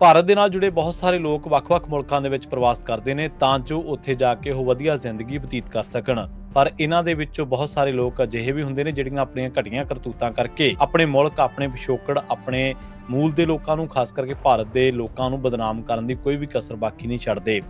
ਭਾਰਤ ਦੇ ਨਾਲ ਜੁੜੇ ਬਹੁਤ ਸਾਰੇ ਲੋਕ ਵੱਖ-ਵੱਖ ਮੁਲਕਾਂ ਦੇ ਵਿੱਚ ਪ੍ਰਵਾਸ ਕਰਦੇ ਨੇ, ਤਾਂ ਜੋ ਉੱਥੇ ਜਾ ਕੇ ਉਹ ਵਧੀਆ ਜ਼ਿੰਦਗੀ ਬਤੀਤ ਕਰ ਸਕਣ। ਪਰ ਇਹਨਾਂ ਦੇ ਵਿੱਚੋਂ ਬਹੁਤ ਸਾਰੇ ਲੋਕ ਅਜਿਹੇ ਵੀ ਹੁੰਦੇ ਨੇ ਜਿਹੜੀਆਂ ਆਪਣੀਆਂ ਘਟੀਆਂ ਕਰਤੂਤਾਂ ਕਰਕੇ ਆਪਣੇ ਮੁਲਕ, ਆਪਣੇ ਪਿਛੋਕੜ, ਆਪਣੇ ਮੂਲ ਦੇ ਲੋਕਾਂ ਨੂੰ, ਖਾਸ ਕਰਕੇ ਭਾਰਤ ਦੇ ਲੋਕਾਂ ਨੂੰ ਬਦਨਾਮ ਕਰਨ ਦੀ ਕੋਈ ਵੀ ਕਸਰ ਬਾਕੀ ਨਹੀਂ ਛੱਡਦੇ।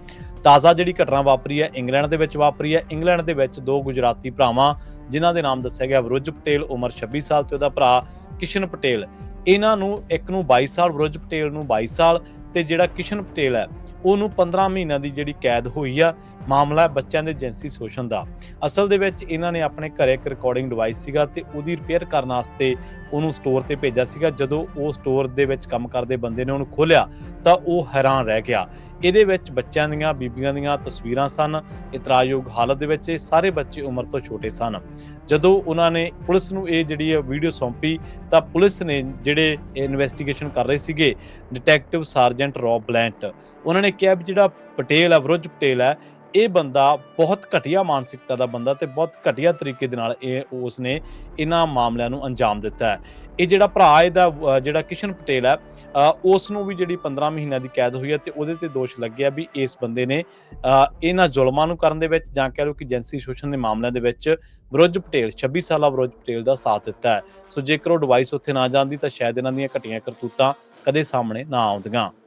ਤਾਜ਼ਾ ਜਿਹੜੀ ਘਟਨਾ ਵਾਪਰੀ ਹੈ, ਇੰਗਲੈਂਡ ਦੇ ਵਿੱਚ ਵਾਪਰੀ ਹੈ। ਇੰਗਲੈਂਡ ਦੇ ਵਿੱਚ ਦੋ ਗੁਜਰਾਤੀ ਭਰਾਵਾਂ, ਜਿਨ੍ਹਾਂ ਦੇ ਨਾਮ ਦੱਸਿਆ ਗਿਆ ਵਿਰੁੱਜ ਪਟੇਲ, ਉਮਰ 26 ਸਾਲ ਤੇ ਉਹਦਾ ਭਰਾ ਕਿਸ਼ਨ ਪਟੇਲ। ਇਹਨਾਂ ਨੂੰ ਇੱਕ ਨੂੰ 22 ਸਾਲ ਵਿਰੁੱਜ ਪਟੇਲ ਨੂੰ 22 ਸਾਲ ਤੇ ਜਿਹੜਾ ਕਿਸ਼ਨ ਪਟੇਲ ਹੈ, ਉਹਨੂੰ 15 ਮਹੀਨਿਆਂ ਦੀ ਜਿਹੜੀ ਕੈਦ ਹੋਈ ਆ, ਮਾਮਲਾ ਬੱਚਿਆਂ ਦੇ ਜਿੰਸੀ ਸ਼ੋਸ਼ਣ ਦਾ। ਅਸਲ ਦੇ ਵਿੱਚ ਇਹਨਾਂ ਨੇ ਆਪਣੇ ਘਰੇ ਇੱਕ ਰਿਕਾਰਡਿੰਗ ਡਿਵਾਈਸ ਸੀਗਾ ਤੇ ਉਹਦੀ ਰਿਪੇਅਰ ਕਰਨ ਵਾਸਤੇ ਉਹਨੂੰ ਸਟੋਰ ਤੇ ਭੇਜਿਆ ਸੀਗਾ। ਜਦੋਂ ਉਹ ਸਟੋਰ ਦੇ ਵਿੱਚ ਕੰਮ ਕਰਦੇ ਬੰਦੇ ਨੇ ਉਹਨੂੰ ਖੋਲ੍ਹਿਆ, ਤਾਂ ਉਹ ਹੈਰਾਨ ਰਹਿ ਗਿਆ। ਇਹਦੇ ਵਿੱਚ ਬੱਚਿਆਂ ਦੀਆਂ, ਬੀਬੀਆਂ ਦੀਆਂ ਤਸਵੀਰਾਂ ਸਨ, ਇਤਰਾਜ਼ਯੋਗ ਹਾਲਤ ਦੇ ਵਿੱਚ ਇਹ ਸਾਰੇ ਬੱਚੇ ਉਮਰ ਤੋਂ ਛੋਟੇ ਸਨ। ਜਦੋਂ ਉਹਨਾਂ ਨੇ ਪੁਲਿਸ ਨੂੰ ਇਹ ਜਿਹੜੀ ਵੀਡੀਓ ਸੌਂਪੀ, ਤਾਂ ਪੁਲਿਸ ਨੇ ਜਿਹੜੇ ਇਨਵੈਸਟੀਗੇਸ਼ਨ ਕਰ ਰਹੇ ਸੀਗੇ ਡਿਟੈਕਟਿਵ ਸਾਰਜ ਸਰਜੈਂਟ ਰੌਬ ਬਲੈਂਟ ਉਹਨਾਂ ਨੇ ਕਿਹਾ ਵੀ ਜਿਹੜਾ ਪਟੇਲ ਹੈ ਵਿਰੁੱਜ ਪਟੇਲ ਹੈ ਇਹ ਬੰਦਾ ਬਹੁਤ ਘਟੀਆ ਮਾਨਸਿਕਤਾ ਦਾ ਬੰਦਾ ਤੇ ਬਹੁਤ ਘਟੀਆ ਤਰੀਕੇ ਦੇ ਨਾਲ ਇਹ ਉਸ ਨੇ ਇਹਨਾਂ ਮਾਮਲਿਆਂ ਨੂੰ ਅੰਜਾਮ ਦਿੱਤਾ ਹੈ। ਇਹ ਜਿਹੜਾ ਭਰਾ ਇਹਦਾ ਜਿਹੜਾ ਕਿਸ਼ਨ ਪਟੇਲ ਹੈ ਉਸ ਨੂੰ ਵੀ ਜਿਹੜੀ 15 ਮਹੀਨਿਆਂ ਦੀ ਕੈਦ ਹੋਈ ਹੈ ਤੇ ਉਹਦੇ ਤੇ ਦੋਸ਼ ਲੱਗਿਆ ਵੀ ਇਸ ਬੰਦੇ ਨੇ ਅ, ਇਹਨਾਂ ਜ਼ੁਲਮਾਂ ਨੂੰ ਕਰਨ ਦੇ ਵਿੱਚ ਜਾਂ ਕਹਿ ਲਓ ਕਿ ਜੈਂਸੀ ਸ਼ੋਸ਼ਣ ਦੇ ਮਾਮਲਿਆਂ ਦੇ ਵਿੱਚ ਵਿਰੁੱਜ ਪਟੇਲ 26 ਸਾਲਾ ਵਿਰੁੱਜ ਪਟੇਲ ਦਾ ਸਾਥ ਦਿੱਤਾ ਹੈ। ਸੋ ਜੇਕਰ ਉਹ ਡਿਵਾਈਸ ਉੱਥੇ ਨਾ ਜਾਂਦੀ ਤਾਂ ਸ਼ਾਇਦ ਇਹਨਾਂ ਦੀਆਂ ਘਟੀਆਂ ਕਰਤੂਤਾਂ ਕਦੇ ਸਾਹਮਣੇ ਨਾ ਆਉਂਦੀਆਂ।